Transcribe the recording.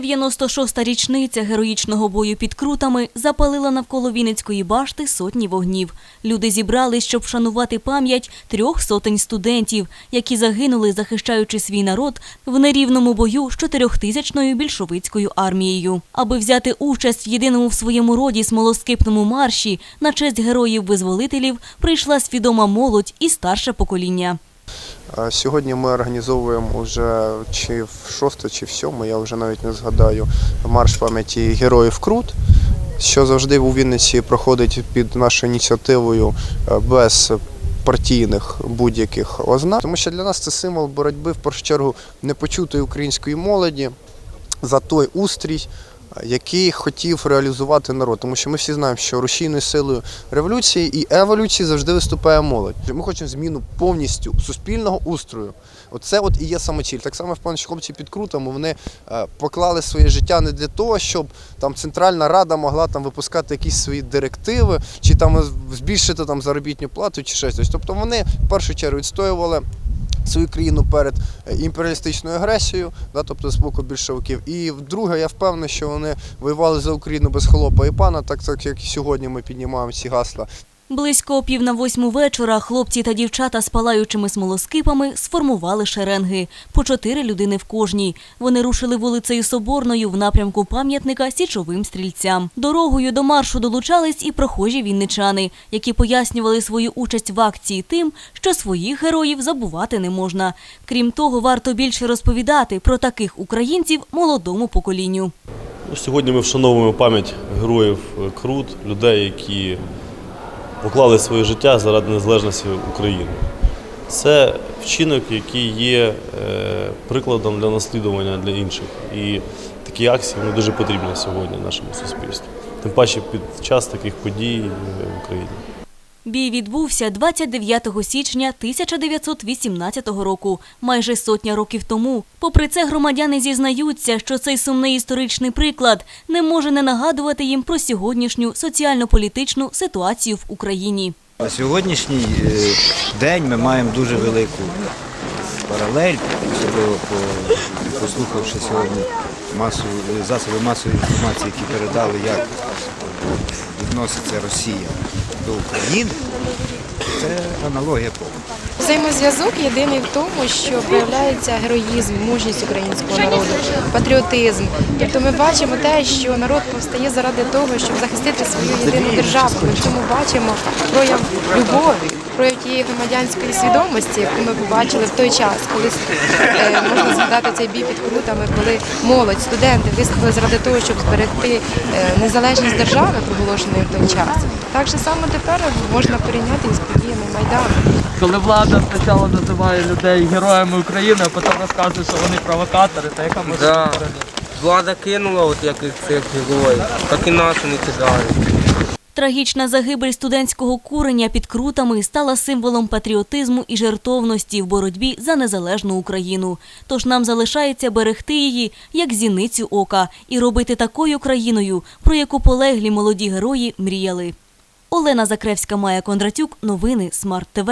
96-та річниця героїчного бою під крутами запалила навколо Вінницької башти сотні вогнів. Люди зібрались, щоб вшанувати пам'ять трьох сотень студентів, які загинули, захищаючи свій народ в нерівному бою з чотирьохтисячною більшовицькою армією. Аби взяти участь в єдиному в своєму роді смолоскипному марші на честь героїв-визволителів прийшла свідома молодь і старше покоління. Сьогодні ми організовуємо вже чи в шосте, чи в сьоме, я вже навіть не згадаю, марш пам'яті героїв Крут, що завжди у Вінниці проходить під нашою ініціативою е, без партійних будь-яких ознак. Тому що для нас це символ боротьби в першу чергу непочутої української молоді за той устрій, який хотів реалізувати народ. Тому що ми всі знаємо, що рушійною силою революції і еволюції завжди виступає молодь. Ми хочемо зміну повністю суспільного устрою. Оце от і є самоціль. Так само впевнений, що хлопці під крутами вони е, поклали своє життя не для того, щоб там Центральна Рада могла там випускати якісь свої директиви, чи там збільшити там заробітну плату, чи щось. Тобто вони в першу чергу відстоювали свою країну перед е, імперіалістичною агресією, да, тобто з боку більшовиків. І вдруге, я впевнений, що вони воювали за Україну без холопа і пана, так, так як і сьогодні ми піднімаємо ці гасла. Близько пів на восьму вечора хлопці та дівчата з палаючими смолоскипами сформували шеренги по чотири людини в кожній. Вони рушили вулицею Соборною в напрямку пам'ятника січовим стрільцям. Дорогою до маршу долучались і прохожі вінничани, які пояснювали свою участь в акції тим, що своїх героїв забувати не можна. Крім того, варто більше розповідати про таких українців молодому поколінню. Ну, Сьогодні ми вшановуємо пам'ять героїв е, Крут, людей, які поклали своє життя заради незалежності України. Це вчинок, який є е, прикладом для наслідування для інших. І такі акції вони дуже потрібні сьогодні нашому суспільству. Тим паче під час таких подій е, в Україні. Бій відбувся 29 січня 1918 року, майже сотня років тому. Попри це, громадяни зізнаються, що цей сумний історичний приклад не може не нагадувати їм про сьогоднішню соціально-політичну ситуацію в Україні. На сьогоднішній е, день ми маємо дуже велику паралель, особливо послухавши сьогодні масу, засоби масової інформації, які передали, як відноситься Росія до України. Це аналогія повна. Взаємозв'язок єдиний в тому, що проявляється героїзм, мужність українського народу, патріотизм. Тобто ми бачимо те, що народ повстає заради того, щоб захистити свою єдину державу. Ми в цьому бачимо прояв любові, прояв тієї громадянської свідомості, яку ми побачили в той час, коли е, можна згадати цей бій під крутами, коли молодь, студенти виступили заради того, щоб зберегти е, незалежність держави, проголошеної той час. Так же само тепер можна порівняти із подіями Майдану. Коли влада спочатку називає людей героями України, а потім розказує, що вони провокатори, та яка може Да. Влада кинула от як і цих героїв, так і нас не кидають. Трагічна загибель студентського курення під крутами стала символом патріотизму і жертовності в боротьбі за незалежну Україну. Тож нам залишається берегти її як зіницю ока і робити такою країною, про яку полеглі молоді герої мріяли. Олена Закревська, Майя Кондратюк. Новини Смарт ТВ.